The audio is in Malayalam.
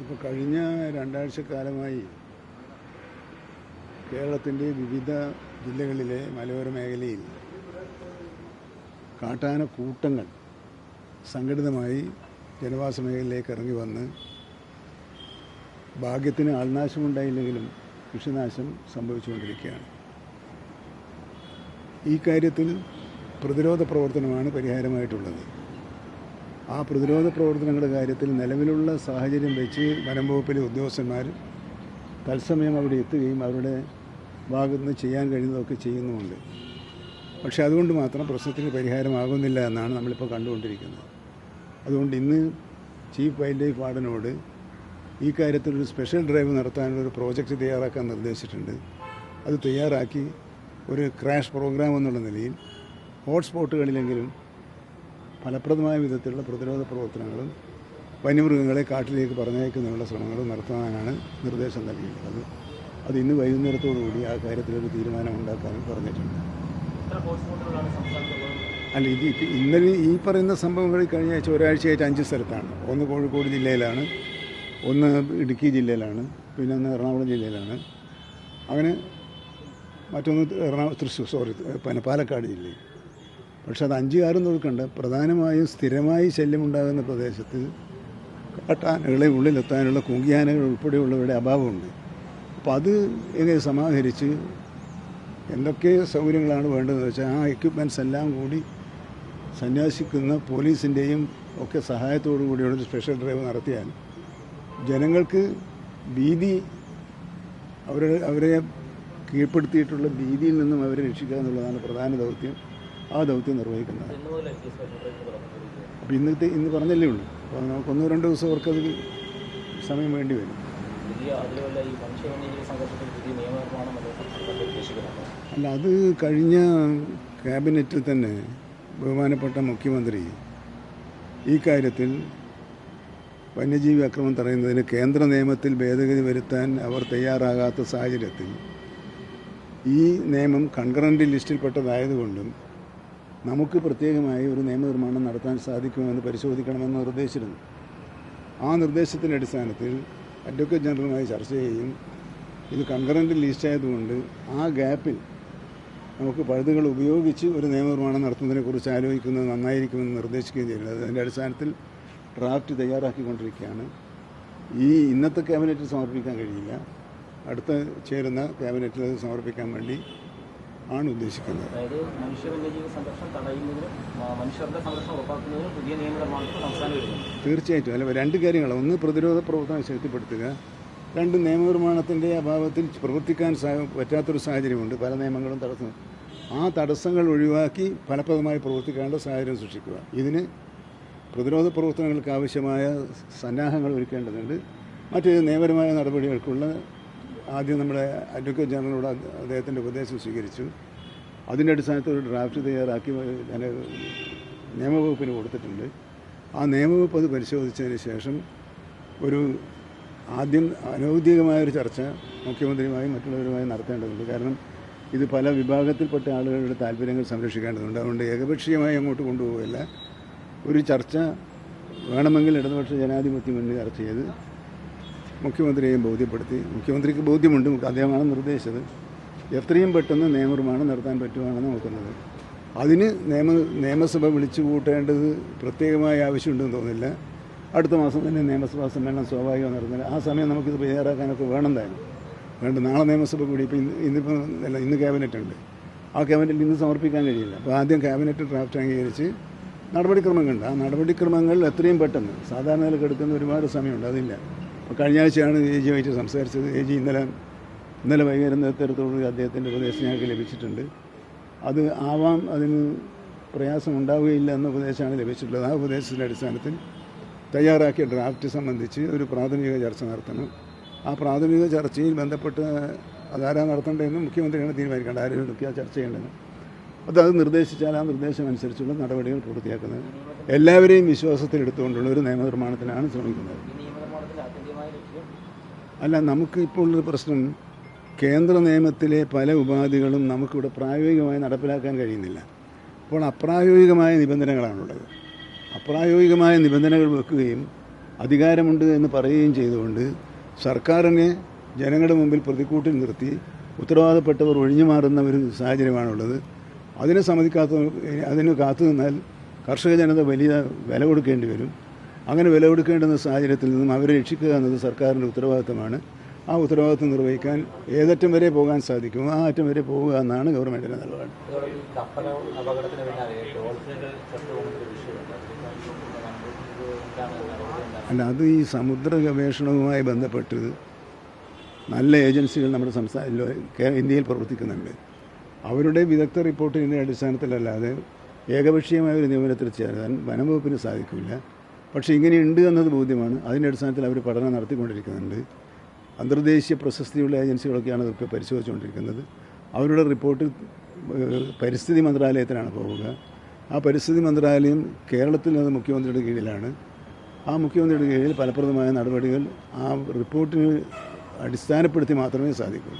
ഇപ്പോൾ കഴിഞ്ഞ രണ്ടാഴ്ചക്കാലമായി കേരളത്തിന്റെ വിവിധ ജില്ലകളിലെ മലയോര മേഖലയിൽ കാട്ടാന കൂട്ടങ്ങൾ സംഘടിതമായി ജനവാസ മേഖലയിലേക്ക് ഇറങ്ങി വന്ന് ഭാഗ്യത്തിന് ആൾനാശമുണ്ടായില്ലെങ്കിലും കൃഷിനാശം സംഭവിച്ചുകൊണ്ടിരിക്കുകയാണ്. ഈ കാര്യത്തിൽ പ്രതിരോധ പ്രവർത്തനമാണ് പരിഹാരമായിട്ടുള്ളത്. ആ പ്രതിരോധ പ്രവർത്തനങ്ങളുടെ കാര്യത്തിൽ നിലവിലുള്ള സാഹചര്യം വെച്ച് വനം വകുപ്പിലെ ഉദ്യോഗസ്ഥന്മാർ തത്സമയം അവിടെ എത്തുകയും അവരുടെ ഭാഗത്ത് നിന്ന് ചെയ്യാൻ കഴിയുന്നതൊക്കെ ചെയ്യുന്നുമുണ്ട്. പക്ഷേ അതുകൊണ്ട് മാത്രം പ്രശ്നത്തിന് പരിഹാരമാകുന്നില്ല എന്നാണ് നമ്മളിപ്പോൾ കണ്ടുകൊണ്ടിരിക്കുന്നത്. അതുകൊണ്ട് ഇന്ന് ചീഫ് വൈൽഡ് ലൈഫ് വാർഡനോട് ഈ കാര്യത്തിൽ ഒരു സ്പെഷ്യൽ ഡ്രൈവ് നടത്താനുള്ള ഒരു പ്രോജക്റ്റ് തയ്യാറാക്കാൻ നിർദ്ദേശിച്ചിട്ടുണ്ട്. അത് തയ്യാറാക്കി ഒരു ക്രാഷ് പ്രോഗ്രാം എന്നുള്ള നിലയിൽ ഹോട്ട്സ്പോട്ടുകളിലെങ്കിലും ഫലപ്രദമായ വിധത്തിലുള്ള പ്രതിരോധ പ്രവർത്തനങ്ങളും വന്യമൃഗങ്ങളെ കാട്ടിലേക്ക് പറഞ്ഞയക്കുന്നതിനുള്ള ശ്രമങ്ങളും നടത്താനാണ് നിർദ്ദേശം നൽകിയിട്ടുള്ളത്. അത് ഇന്ന് വൈകുന്നേരത്തോടുകൂടി ആ കാര്യത്തിലൊരു തീരുമാനം ഉണ്ടാക്കാനും പറഞ്ഞിട്ടുണ്ട് അല്ല ഇത് ഇപ്പം ഇന്നലെ ഈ പറയുന്ന സംഭവങ്ങൾ കഴിഞ്ഞ ആഴ്ച ഒരാഴ്ചയായിട്ട് അഞ്ച് സ്ഥലത്താണ്. ഒന്ന് കോഴിക്കോട് ജില്ലയിലാണ് ഒന്ന് ഇടുക്കി ജില്ലയിലാണ് പിന്നെ ഒന്ന് എറണാകുളം ജില്ലയിലാണ്. അങ്ങനെ മറ്റൊന്ന് എറണാകുളം തൃശ്ശൂർ സോറി പിന്നെ പാലക്കാട് ജില്ലയിൽ. പക്ഷെ അത് അഞ്ച് ആറും നോക്കണ്ട പ്രധാനമായും സ്ഥിരമായി ശല്യമുണ്ടാകുന്ന പ്രദേശത്ത് കാട്ടാനകളെ ഉള്ളിലെത്താനുള്ള കുങ്കിയാനകൾ ഉൾപ്പെടെയുള്ളവരുടെ അഭാവമുണ്ട്. അപ്പോൾ അത് എങ്ങനെ സമാഹരിച്ച് എന്തൊക്കെ സൗകര്യങ്ങളാണ് വേണ്ടതെന്ന് വെച്ചാൽ ആ എക്യുപ്മെന്റ്സ് എല്ലാം കൂടി സന്യാസിക്കുന്ന പോലീസിന്റെയും ഒക്കെ സഹായത്തോടു കൂടിയുള്ള സ്പെഷ്യൽ ഡ്രൈവ് നടത്തിയാൽ ജനങ്ങൾക്ക് ഭീതി അവരെ അവരെ കീഴ്പ്പെടുത്തിയിട്ടുള്ള ഭീതിയിൽ നിന്നും അവരെ രക്ഷിക്കുക എന്നുള്ളതാണ് പ്രധാന ദൗത്യം. ആ ദൗത്യം നിർവഹിക്കുന്നത്. അപ്പോൾ ഇന്നത്തെ ഇന്ന് പറഞ്ഞല്ലേ ഉള്ളൂ. അപ്പോൾ നമുക്ക് ഒന്നോ രണ്ടോ ദിവസം അവർക്കത് സമയം വേണ്ടി വരും. അല്ല അത് കഴിഞ്ഞ ക്യാബിനറ്റിൽ തന്നെ ബഹുമാനപ്പെട്ട മുഖ്യമന്ത്രി ഈ കാര്യത്തിൽ വന്യജീവി അക്രമം തടയുന്നതിന് കേന്ദ്ര നിയമത്തിൽ ഭേദഗതി വരുത്താൻ അവർ തയ്യാറാകാത്ത സാഹചര്യത്തിൽ ഈ നിയമം കൺകറന്റ് ലിസ്റ്റിൽപ്പെട്ടതായതുകൊണ്ടും നമുക്ക് പ്രത്യേകമായി ഒരു നിയമനിർമ്മാണം നടത്താൻ സാധിക്കുമെന്ന് പരിശോധിക്കണമെന്ന് നിർദ്ദേശിച്ചിരുന്നു. ആ നിർദ്ദേശത്തിന്റെ അടിസ്ഥാനത്തിൽ അഡ്വക്കേറ്റ് ജനറലുമായി ചർച്ച ചെയ്യുകയും ഇത് കൺകറന്റ് ലിസ്റ്റ് ആയതുകൊണ്ട് ആ ഗ്യാപ്പിൽ നമുക്ക് പഴുതുകൾ ഉപയോഗിച്ച് ഒരു നിയമനിർമ്മാണം നടത്തുന്നതിനെക്കുറിച്ച് ആലോചിക്കുന്നത് നന്നായിരിക്കുമെന്ന് നിർദ്ദേശിക്കുകയും ചെയ്യുന്നത് അതിന്റെ അടിസ്ഥാനത്തിൽ ഡ്രാഫ്റ്റ് തയ്യാറാക്കിക്കൊണ്ടിരിക്കുകയാണ്. ഈ ഇന്നത്തെ ക്യാബിനറ്റിൽ സമർപ്പിക്കാൻ കഴിയില്ല. അടുത്ത ചേരുന്ന ക്യാബിനറ്റിൽ അത് സമർപ്പിക്കാൻ വേണ്ടി ആണ് ഉദ്ദേശിക്കുന്നത്. അതായത് മനുഷ്യ വന്യജീവി സംരക്ഷണം തടയുന്നതിനും മനുഷ്യരുടെ സംരക്ഷണം ഉറപ്പാക്കുന്നതിനും പുതിയ നിയമനിർമ്മാണത്തിൽ സംസ്ഥാനം വരുന്നു തീർച്ചയായിട്ടും. അല്ല രണ്ട് കാര്യങ്ങളാണ് ഒന്ന് പ്രതിരോധ പ്രവർത്തനം ശക്തിപ്പെടുത്തുക. രണ്ട് നിയമനിർമ്മാണത്തിന്റെ അഭാവത്തിൽ പ്രവർത്തിക്കാൻ സാ- പറ്റാത്തൊരു സാഹചര്യമുണ്ട്. പല നിയമങ്ങളും തടസ്സം. ആ തടസ്സങ്ങൾ ഒഴിവാക്കി ഫലപ്രദമായി പ്രവർത്തിക്കേണ്ട സാഹചര്യം സൃഷ്ടിക്കുക. ഇതിന് പ്രതിരോധ പ്രവർത്തനങ്ങൾക്ക് ആവശ്യമായ സന്നാഹങ്ങൾ ഒരുക്കേണ്ടതുണ്ട്. മറ്റ് നിയമപരമായ നടപടികൾക്കുള്ള ആദ്യം നമ്മുടെ അഡ്വക്കേറ്റ് ജനറലോട് അദ്ദേഹത്തിന്റെ ഉപദേശം സ്വീകരിച്ചു. അതിന്റെ അടിസ്ഥാനത്തിൽ ഒരു ഡ്രാഫ്റ്റ് തയ്യാറാക്കി ഞാൻ നിയമവകുപ്പിന് കൊടുത്തിട്ടുണ്ട്. ആ നിയമവകുപ്പ് അത് പരിശോധിച്ചതിന് ശേഷം ഒരു ആദ്യം അനൗദ്യോഗികമായൊരു ചർച്ച മുഖ്യമന്ത്രിയുമായും മറ്റുള്ളവരുമായും നടത്തേണ്ടതുണ്ട്. കാരണം ഇത് പല വിഭാഗത്തിൽപ്പെട്ട ആളുകളുടെ താല്പര്യങ്ങൾ സംരക്ഷിക്കേണ്ടതുണ്ട്. അതുകൊണ്ട് ഏകപക്ഷീയമായി അങ്ങോട്ട് കൊണ്ടുപോകില്ല ഒരു ചർച്ച വേണമെങ്കിൽ ഇടതുപക്ഷ ജനാധിപത്യ മുന്നിൽ ചർച്ച ചെയ്ത് മുഖ്യമന്ത്രിയെയും ബോധ്യപ്പെടുത്തി. മുഖ്യമന്ത്രിക്ക് ബോധ്യമുണ്ട്. അദ്ദേഹമാണ് നിർദ്ദേശിച്ചത്. എത്രയും പെട്ടെന്ന് നിയമനിർമ്മാണം നടത്താൻ പറ്റുവാണെന്ന് നോക്കുന്നത് അതിന് നിയമ നിയമസഭ വിളിച്ചു കൂട്ടേണ്ടത് പ്രത്യേകമായ ആവശ്യമുണ്ടെന്ന് തോന്നുന്നില്ല. അടുത്ത മാസം തന്നെ നിയമസഭാ സമ്മേളനം സ്വാഭാവികം നടന്നില്ല. ആ സമയം നമുക്കിത് തയ്യാറാക്കാനൊക്കെ വേണം തന്നെ വേണ്ട നാളെ നിയമസഭ കൂടി ഇപ്പോൾ ഇന്ന് ഇന്നിപ്പോൾ അല്ല ഇന്ന് ക്യാബിനറ്റ് ഉണ്ട്. ആ ക്യാബിനറ്റിൽ ഇന്ന് സമർപ്പിക്കാൻ കഴിയില്ല. അപ്പോൾ ആദ്യം ക്യാബിനറ്റ് ഡ്രാഫ്റ്റ് അംഗീകരിച്ച് നടപടിക്രമങ്ങളുണ്ട് ആ നടപടിക്രമങ്ങൾ എത്രയും പെട്ടെന്ന് സാധാരണ നിലയ്ക്ക് എടുക്കുന്ന ഒരുപാട് സമയമുണ്ട്. അതില്ല. കഴിഞ്ഞ ആഴ്ചയാണ് എ ജിയുമായിട്ട് സംസാരിച്ചത്. എ ജി ഇന്നലെ ഇന്നലെ വൈകുന്നേരം തരത്തോടുകൂടി അദ്ദേഹത്തിന്റെ ഉപദേശം ഞങ്ങൾക്ക് ലഭിച്ചിട്ടുണ്ട്. അത് ആവാം അതിന് പ്രയാസം ഉണ്ടാവുകയില്ല എന്ന ഉപദേശമാണ് ലഭിച്ചിട്ടുള്ളത്. ആ ഉപദേശത്തിന്റെ അടിസ്ഥാനത്തിൽ തയ്യാറാക്കിയ ഡ്രാഫ്റ്റ് സംബന്ധിച്ച് ഒരു പ്രാഥമിക ചർച്ച നടത്തണം. ആ പ്രാഥമിക ചർച്ചയിൽ ബന്ധപ്പെട്ട് അതാരാ നടത്തേണ്ടതെന്ന് മുഖ്യമന്ത്രിയാണ് തീരുമാനിക്കേണ്ടത്. ആരോടൊക്കെയാണ് ചർച്ച ചെയ്യേണ്ടത്? അത് അത് നിർദ്ദേശിച്ചാൽ ആ നിർദ്ദേശം അനുസരിച്ചുള്ള നടപടികൾ പൂർത്തിയാക്കുന്നത് എല്ലാവരെയും വിശ്വാസത്തിലെടുത്തുകൊണ്ടുള്ള ഒരു നിയമനിർമ്മാണത്തിനാണ് ശ്രമിക്കുന്നത്. അല്ല നമുക്ക് ഇപ്പോൾ ഉള്ളൊരു പ്രശ്നം കേന്ദ്ര നിയമത്തിലെ പല ഉപാധികളും നമുക്കിവിടെ പ്രായോഗികമായി നടപ്പിലാക്കാൻ കഴിയുന്നില്ല. അപ്പോൾ അപ്രായോഗികമായ നിബന്ധനകളാണുള്ളത്. അപ്രായോഗികമായ നിബന്ധനകൾ വെക്കുകയും അധികാരമുണ്ട് എന്ന് പറയുകയും ചെയ്തുകൊണ്ട് സർക്കാരിനെ ജനങ്ങളുടെ മുമ്പിൽ പ്രതിക്കൂട്ടിൽ നിർത്തി ഉത്തരവാദപ്പെട്ടവർ ഒഴിഞ്ഞു മാറുന്ന ഒരു സാഹചര്യമാണുള്ളത്. അതിനെ സമ്മതിക്കാത്ത അതിന് കാത്തു നിന്നാൽ കർഷക ജനത വലിയ വില കൊടുക്കേണ്ടി വരും. അങ്ങനെ വില കൊടുക്കേണ്ടുന്ന സാഹചര്യത്തിൽ നിന്നും അവരെ രക്ഷിക്കുക എന്നത് സർക്കാരിന്റെ ഉത്തരവാദിത്തമാണ്. ആ ഉത്തരവാദിത്തം നിർവഹിക്കാൻ ഏതറ്റം വരെ പോകാൻ സാധിക്കും ആ അറ്റം വരെ പോവുക എന്നാണ് ഗവൺമെന്റിന്റെ നിലപാട്. അല്ല അത് ഈ സമുദ്ര ഗവേഷണവുമായി ബന്ധപ്പെട്ട് നല്ല ഏജൻസികൾ നമ്മുടെ സംസ്ഥാന ഇന്ത്യയിൽ പ്രവർത്തിക്കുന്നുണ്ട്. അവരുടെ വിദഗ്ധ റിപ്പോർട്ടിന്റെ അടിസ്ഥാനത്തിലല്ലാതെ ഏകപക്ഷീയമായ ഒരു നിയമനത്തിൽ ചേരാൻ വനംവകുപ്പിന് സാധിക്കില്ല. പക്ഷേ ഇങ്ങനെയുണ്ട് എന്നത് ബോധ്യമാണ്. അതിന്റെ അടിസ്ഥാനത്തിൽ അവർ പഠനം നടത്തിക്കൊണ്ടിരിക്കുന്നുണ്ട്. അന്തർദേശീയ പ്രശസ്തിയുള്ള ഏജൻസികളൊക്കെയാണ് അതൊക്കെ പരിശോധിച്ചുകൊണ്ടിരിക്കുന്നത്. അവരുടെ റിപ്പോർട്ട് പരിസ്ഥിതി മന്ത്രാലയത്തിനാണ് പോവുക. ആ പരിസ്ഥിതി മന്ത്രാലയം കേരളത്തിൽ അത് മുഖ്യമന്ത്രിയുടെ കീഴിലാണ്. ആ മുഖ്യമന്ത്രിയുടെ കീഴിൽ ഫലപ്രദമായ നടപടികൾ ആ റിപ്പോർട്ടിന് അടിസ്ഥാനപ്പെടുത്തി മാത്രമേ സാധിക്കൂ